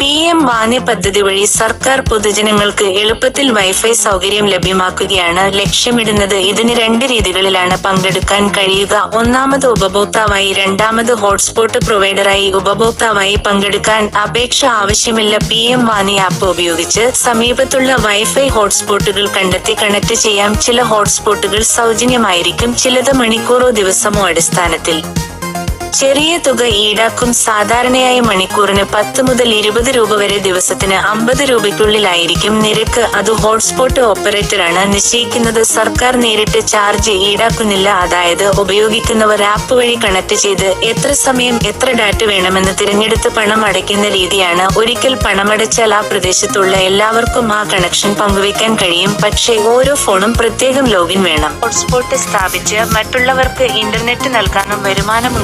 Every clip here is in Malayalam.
പി എം വാണി പദ്ധതി വഴി സർക്കാർ പൊതുജനങ്ങൾക്ക് എളുപ്പത്തിൽ വൈഫൈ സൗകര്യം ലഭ്യമാക്കുകയാണ് ലക്ഷ്യമിടുന്നത്. ഇതിന് രണ്ട് രീതികളിലാണ് പങ്കെടുക്കാൻ കഴിയുക. ഒന്നാമത് ഉപഭോക്താവായി രണ്ടാമത് ഹോട്ട്സ്പോട്ട് പ്രൊവൈഡറായി ഉപഭോക്താവായി പങ്കെടുക്കാൻ അപേക്ഷ ആവശ്യമില്ല പി എം വാനി ആപ്പ് ഉപയോഗിച്ച് സമീപത്തുള്ള വൈഫൈ ഹോട്ട്സ്പോട്ടുകൾ കണ്ടെത്തി കണക്ട് ചെയ്യാം. ചില ഹോട്ട്സ്പോട്ടുകൾ സൗജന്യമായിരിക്കും ചിലത് മണിക്കൂറോ ദിവസമോ അടിസ്ഥാനത്തിൽ. ചെറിയ തുക ഈടാക്കും സാധാരണയായി മണിക്കൂറിന് പത്ത് മുതൽ ഇരുപത് രൂപ വരെ ദിവസത്തിന് അമ്പത് രൂപയ്ക്കുള്ളിലായിരിക്കും നിരക്ക്. അത് ഹോട്ട്സ്പോട്ട് ഓപ്പറേറ്ററാണ് നിശ്ചയിക്കുന്നത്. സർക്കാർ നേരിട്ട് ചാർജ് ഈടാക്കുന്നില്ല. അതായത് ഉപയോഗിക്കുന്നവർ ആപ്പ് വഴി കണക്ട് ചെയ്ത് എത്ര സമയം എത്ര ഡാറ്റ വേണമെന്ന് തിരഞ്ഞെടുത്ത് പണം അടയ്ക്കുന്ന രീതിയാണ്. ഒരിക്കൽ പണമടച്ചാൽ ആ പ്രദേശത്തുള്ള എല്ലാവർക്കും ആ കണക്ഷൻ പങ്കുവയ്ക്കാൻ കഴിയും. പക്ഷേ ഓരോ ഫോണും പ്രത്യേകം ലോഗിൻ വേണം. ഹോട്ട്സ്പോട്ട് സ്ഥാപിച്ച് മറ്റുള്ളവർക്ക് ഇന്റർനെറ്റ് നൽകാനും വരുമാനം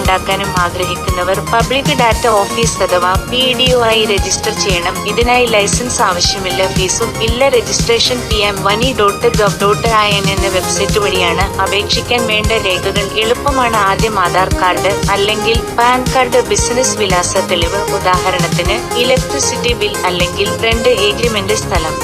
ഉണ്ടാക്കാനും ആഗ്രഹിക്കുന്നവർ പബ്ലിക് ഡാറ്റ ഓഫീസ് അഥവാ പി ഡി ഒ ആയി രജിസ്റ്റർ ചെയ്യണം. ഇതിനായി ലൈസൻസ് ആവശ്യമില്ല. ഫീസും ഇല്ല. Registration P M വനി dot gov dot I N എന്ന വെബ്സൈറ്റ് വഴിയാണ് അപേക്ഷിക്കാൻ വേണ്ട രേഖകൾ എളുപ്പമാണ് ആദ്യം ആധാർ കാർഡ് അല്ലെങ്കിൽ പാൻ കാർഡ് ബിസിനസ് വിലാസ തെളിവ് ഉദാഹരണത്തിന് ഇലക്ട്രിസിറ്റി ബിൽ അല്ലെങ്കിൽ റെന്റ് ഏഗ്രിമെന്റ് സ്ഥലം.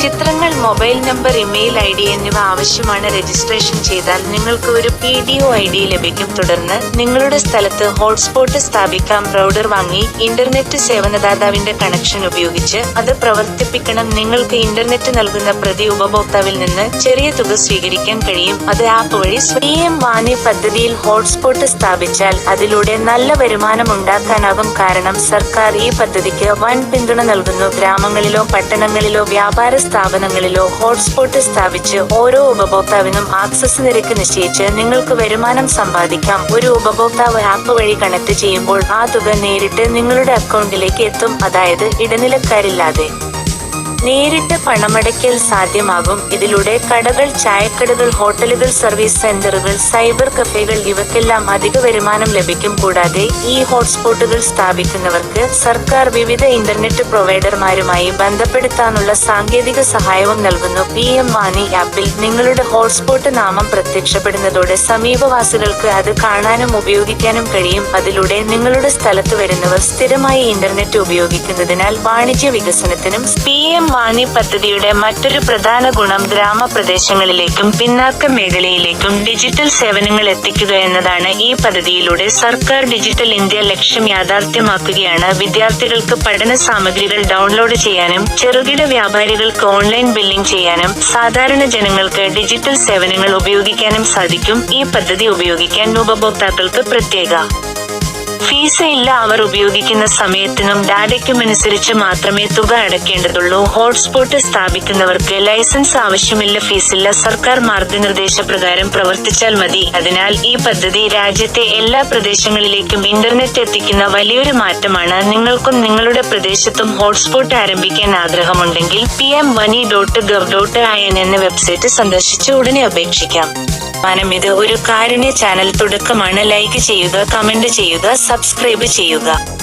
ചിത്രങ്ങൾ mobile number email I D എന്നിവ ആവശ്യമാണ് രജിസ്ട്രേഷൻ ചെയ്താൽ നിങ്ങൾക്ക് ഒരു P D O I D ലഭിക്കും. തുടർന്ന് നിങ്ങളുടെ സ്ഥലത്ത് ഹോട്ട്സ്പോട്ട് സ്ഥാപിക്കാം. റൗഡർ വാങ്ങി ഇന്റർനെറ്റ് സേവനദാതാവിന്റെ കണക്ഷൻ ഉപയോഗിച്ച് അത് പ്രവർത്തിപ്പിക്കണം. നിങ്ങൾക്ക് ഇന്റർനെറ്റ് നൽകുന്ന പ്രതി ഉപഭോക്താവിൽ നിന്ന് ചെറിയ തുക സ്വീകരിക്കാൻ കഴിയും. അത് ആപ്പ് വഴി പി എം വാണി പദ്ധതിയിൽ ഹോട്ട്സ്പോട്ട് സ്ഥാപിച്ചാൽ അതിലൂടെ നല്ല വരുമാനം ഉണ്ടാക്കാനാകും. കാരണം സർക്കാർ ഈ പദ്ധതിക്ക് വൻ പിന്തുണ നൽകുന്നു. ഗ്രാമങ്ങളിലോ പട്ടണങ്ങളിലോ വ്യാപാര സ്ഥാപനങ്ങളിലോ ഹോട്ട്സ്പോട്ട് സ്ഥാപിച്ച് ഓരോ ഉപഭോക്താവിനും ആക്സസ് നിരക്ക് നിശ്ചയിച്ച് നിങ്ങൾക്ക് വരുമാനം സമ്പാദിക്കാം. ഒരു ഉപഭോക്താവ് ആപ്പ് വഴി കണക്ട് ചെയ്യുമ്പോൾ ആ തുക നേരിട്ട് നിങ്ങളുടെ അക്കൗണ്ടിലേക്ക് എത്തും. അതായത് ഇടനിലക്കാരില്ലാതെ. നേരിട്ട് പണമടയ്ക്കൽ സാധ്യമാകും. ഇതിലൂടെ കടകൾ ചായക്കടകൾ ഹോട്ടലുകൾ സർവീസ് സെന്ററുകൾ സൈബർ കഫേകൾ ഇവക്കെല്ലാം അധിക വരുമാനം ലഭിക്കും. കൂടാതെ ഈ ഹോട്ട്സ്പോട്ടുകൾ സ്ഥാപിക്കുന്നവർക്ക് സർക്കാർ വിവിധ ഇന്റർനെറ്റ് പ്രൊവൈഡർമാരുമായി ബന്ധപ്പെടുത്താനുള്ള സാങ്കേതിക സഹായവും നൽകുന്നു. പി എം വാനി ആപ്പിൽ നിങ്ങളുടെ ഹോട്ട്സ്പോട്ട് നാമം പ്രത്യക്ഷപ്പെടുന്നതോടെ സമീപവാസികൾക്ക് അത് കാണാനും ഉപയോഗിക്കാനും കഴിയും. അതിലൂടെ നിങ്ങളുടെ സ്ഥലത്ത് വരുന്നവർ സ്ഥിരമായി ഇന്റർനെറ്റ് ഉപയോഗിക്കുന്നതിനാൽ വാണിജ്യ വികസനത്തിനും പി എം വാണി പദ്ധതിയുടെ മറ്റൊരു പ്രധാന ഗുണം ഗ്രാമപ്രദേശങ്ങളിലേക്കും പിന്നാക്ക മേഖലയിലേക്കും ഡിജിറ്റൽ സേവനങ്ങൾ എത്തിക്കുക എന്നതാണ് ഈ പദ്ധതിയിലൂടെ സർക്കാർ ഡിജിറ്റൽ ഇന്ത്യ ലക്ഷ്യം യാഥാർത്ഥ്യമാക്കുകയാണ്. വിദ്യാർത്ഥികൾക്ക് പഠന സാമഗ്രികൾ ഡൗൺലോഡ് ചെയ്യാനും ചെറുകിട വ്യാപാരികൾക്ക് ഓൺലൈൻ ബില്ലിംഗ് ചെയ്യാനും സാധാരണ ജനങ്ങൾക്ക് ഡിജിറ്റൽ സേവനങ്ങൾ ഉപയോഗിക്കാനും സാധിക്കും. ഈ പദ്ധതി ഉപയോഗിക്കാൻ ഉപഭോക്താക്കൾക്ക് പ്രത്യേക ഫീസ് ഇല്ല അവർ ഉപയോഗിക്കുന്ന സമയത്തിനും ഡാറ്റയ്ക്കും അനുസരിച്ച് മാത്രമേ തുക അടയ്ക്കേണ്ടതുള്ളൂ. ഹോട്ട്സ്പോട്ട് സ്ഥാപിക്കുന്നവർക്ക് ലൈസൻസ് ആവശ്യമില്ല ഫീസില്ല സർക്കാർ മാർഗനിർദ്ദേശ പ്രകാരം പ്രവർത്തിച്ചാൽ മതി. അതിനാൽ ഈ പദ്ധതി രാജ്യത്തെ എല്ലാ പ്രദേശങ്ങളിലേക്കും ഇന്റർനെറ്റ് എത്തിക്കുന്ന വലിയൊരു മാറ്റമാണ്. നിങ്ങൾക്കും നിങ്ങളുടെ പ്രദേശത്തും ഹോട്ട്സ്പോട്ട് ആരംഭിക്കാൻ ആഗ്രഹമുണ്ടെങ്കിൽ P M വനി dot gov dot I N എന്ന വെബ്സൈറ്റ് സന്ദർശിച്ച് ഉടനെ അപേക്ഷിക്കാം. മാനം ഇത് ഒരു കാരുണ്യ ചാനൽ തുടക്കമാണ്. ലൈക്ക് ചെയ്യുക കമന്റ് ചെയ്യുക സബ്സ്ക്രൈബ് ചെയ്യുക.